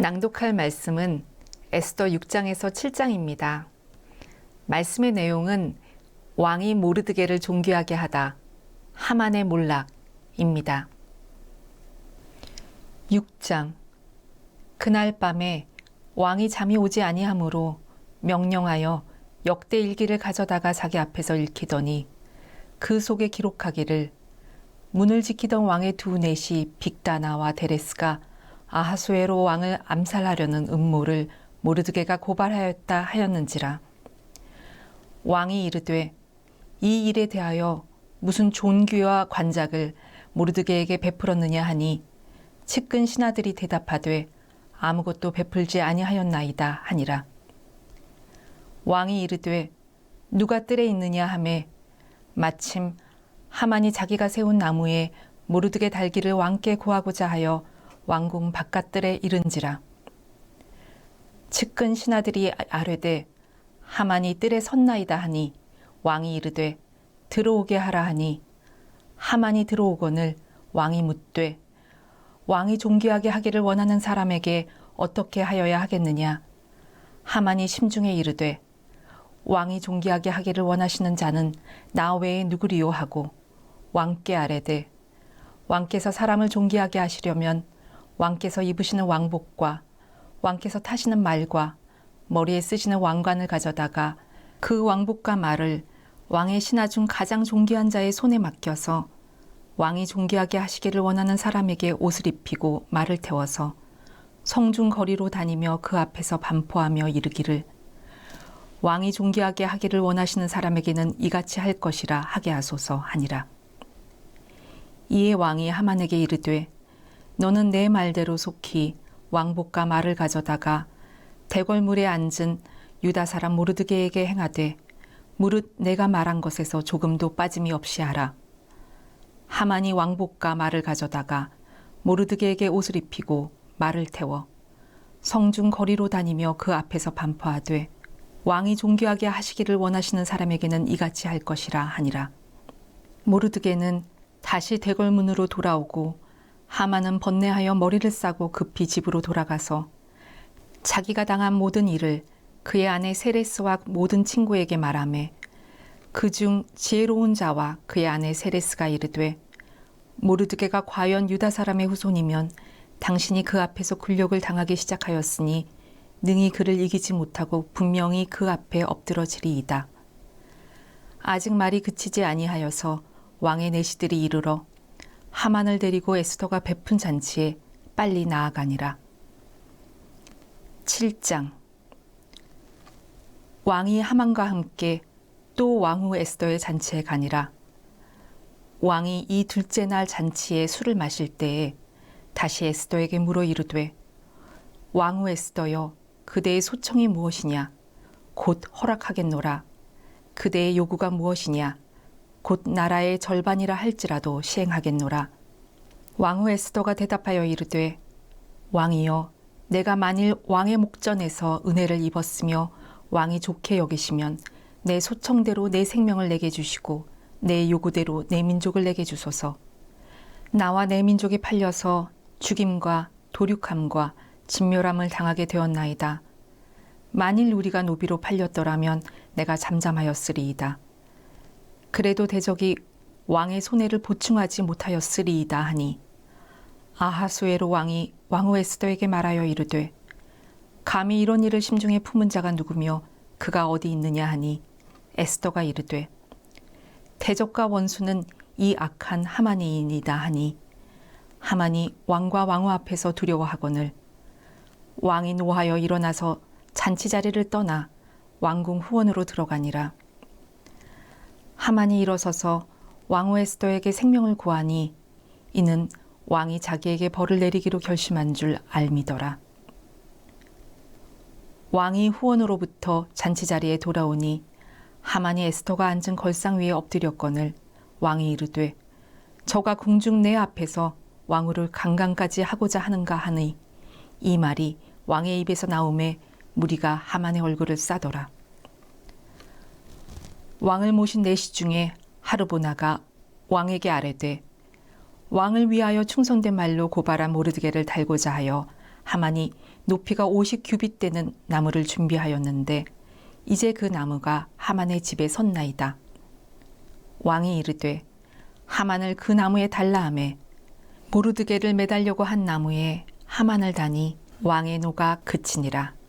낭독할 말씀은 에스더 6장에서 7장입니다. 말씀의 내용은 왕이 모르드게를 존귀하게 하다 하만의 몰락입니다. 6장 그날 밤에 왕이 잠이 오지 아니하므로 명령하여 역대 일기를 가져다가 자기 앞에서 읽히더니 그 속에 기록하기를 문을 지키던 왕의 두 넷이 빅다나와 데레스가 아하수에로 왕을 암살하려는 음모를 모르드게가 고발하였다 하였는지라 왕이 이르되 이 일에 대하여 무슨 존귀와 관작을 모르드게에게 베풀었느냐 하니 측근 신하들이 대답하되 아무것도 베풀지 아니하였나이다 하니라. 왕이 이르되 누가 뜰에 있느냐 하매 마침 하만이 자기가 세운 나무에 모르드게 달기를 왕께 구하고자 하여 왕궁 바깥들에 이른지라. 측근 신하들이 아뢰되 하만이 뜰에 섰나이다 하니 왕이 이르되 들어오게 하라 하니 하만이 들어오거늘 왕이 묻되 왕이 존귀하게 하기를 원하는 사람에게 어떻게 하여야 하겠느냐? 하만이 심중에 이르되 왕이 존귀하게 하기를 원하시는 자는 나 외에 누구리요? 하고 왕께 아뢰되 왕께서 사람을 존귀하게 하시려면 왕께서 입으시는 왕복과 왕께서 타시는 말과 머리에 쓰시는 왕관을 가져다가 그 왕복과 말을 왕의 신하 중 가장 존귀한 자의 손에 맡겨서 왕이 존귀하게 하시기를 원하는 사람에게 옷을 입히고 말을 태워서 성중 거리로 다니며 그 앞에서 반포하며 이르기를 왕이 존귀하게 하기를 원하시는 사람에게는 이같이 할 것이라 하게 하소서 하니라. 이에 왕이 하만에게 이르되 너는 내 말대로 속히 왕복과 말을 가져다가 대궐물에 앉은 유다 사람 모르드게에게 행하되 무릇 내가 말한 것에서 조금도 빠짐이 없이 하라. 하만이 왕복과 말을 가져다가 모르드게에게 옷을 입히고 말을 태워 성중 거리로 다니며 그 앞에서 반포하되 왕이 존귀하게 하시기를 원하시는 사람에게는 이같이 할 것이라 하니라. 모르드게는 다시 대궐문으로 돌아오고 하만은 번뇌하여 머리를 싸고 급히 집으로 돌아가서 자기가 당한 모든 일을 그의 아내 세레스와 모든 친구에게 말하매 그중 지혜로운 자와 그의 아내 세레스가 이르되 모르드게가 과연 유다 사람의 후손이면 당신이 그 앞에서 굴욕을 당하기 시작하였으니 능히 그를 이기지 못하고 분명히 그 앞에 엎드러지리이다. 아직 말이 그치지 아니하여서 왕의 내시들이 이르러 하만을 데리고 에스더가 베푼 잔치에 빨리 나아가니라. 7장 왕이 하만과 함께 또 왕후 에스더의 잔치에 가니라. 왕이 이 둘째 날 잔치에 술을 마실 때에 다시 에스더에게 물어 이르되 왕후 에스더여 그대의 소청이 무엇이냐? 곧 허락하겠노라. 그대의 요구가 무엇이냐? 곧 나라의 절반이라 할지라도 시행하겠노라. 왕후 에스더가 대답하여 이르되 왕이여 내가 만일 왕의 목전에서 은혜를 입었으며 왕이 좋게 여기시면 내 소청대로 내 생명을 내게 주시고 내 요구대로 내 민족을 내게 주소서 나와 내 민족이 팔려서 죽임과 도륙함과 진멸함을 당하게 되었나이다. 만일 우리가 노비로 팔렸더라면 내가 잠잠하였으리이다. 그래도 대적이 왕의 손해를 보충하지 못하였으리이다 하니 아하수에로 왕이 왕후 에스더에게 말하여 이르되 감히 이런 일을 심중에 품은 자가 누구며 그가 어디 있느냐 하니 에스더가 이르되 대적과 원수는 이 악한 하만이이니다 하니 하만이 왕과 왕후 앞에서 두려워하거늘 왕이 노하여 일어나서 잔치 자리를 떠나 왕궁 후원으로 들어가니라. 하만이 일어서서 왕후 에스더에게 생명을 구하니 이는 왕이 자기에게 벌을 내리기로 결심한 줄 알미더라. 왕이 후원으로부터 잔치 자리에 돌아오니 하만이 에스더가 앉은 걸상 위에 엎드렸거늘 왕이 이르되 저가 궁중 내 앞에서 왕후를 강간까지 하고자 하는가 하니 이 말이 왕의 입에서 나오매 무리가 하만의 얼굴을 싸더라. 왕을 모신 내시 중에 하르보나가 왕에게 아뢰되 왕을 위하여 충성된 말로 고발한 모르드게를 달고자 하여 하만이 높이가 50 규빗 되는 나무를 준비하였는데 이제 그 나무가 하만의 집에 섰나이다. 왕이 이르되 하만을 그 나무에 달라 하매 모르드게를 매달려고 한 나무에 하만을 다니 왕의 노가 그치니라.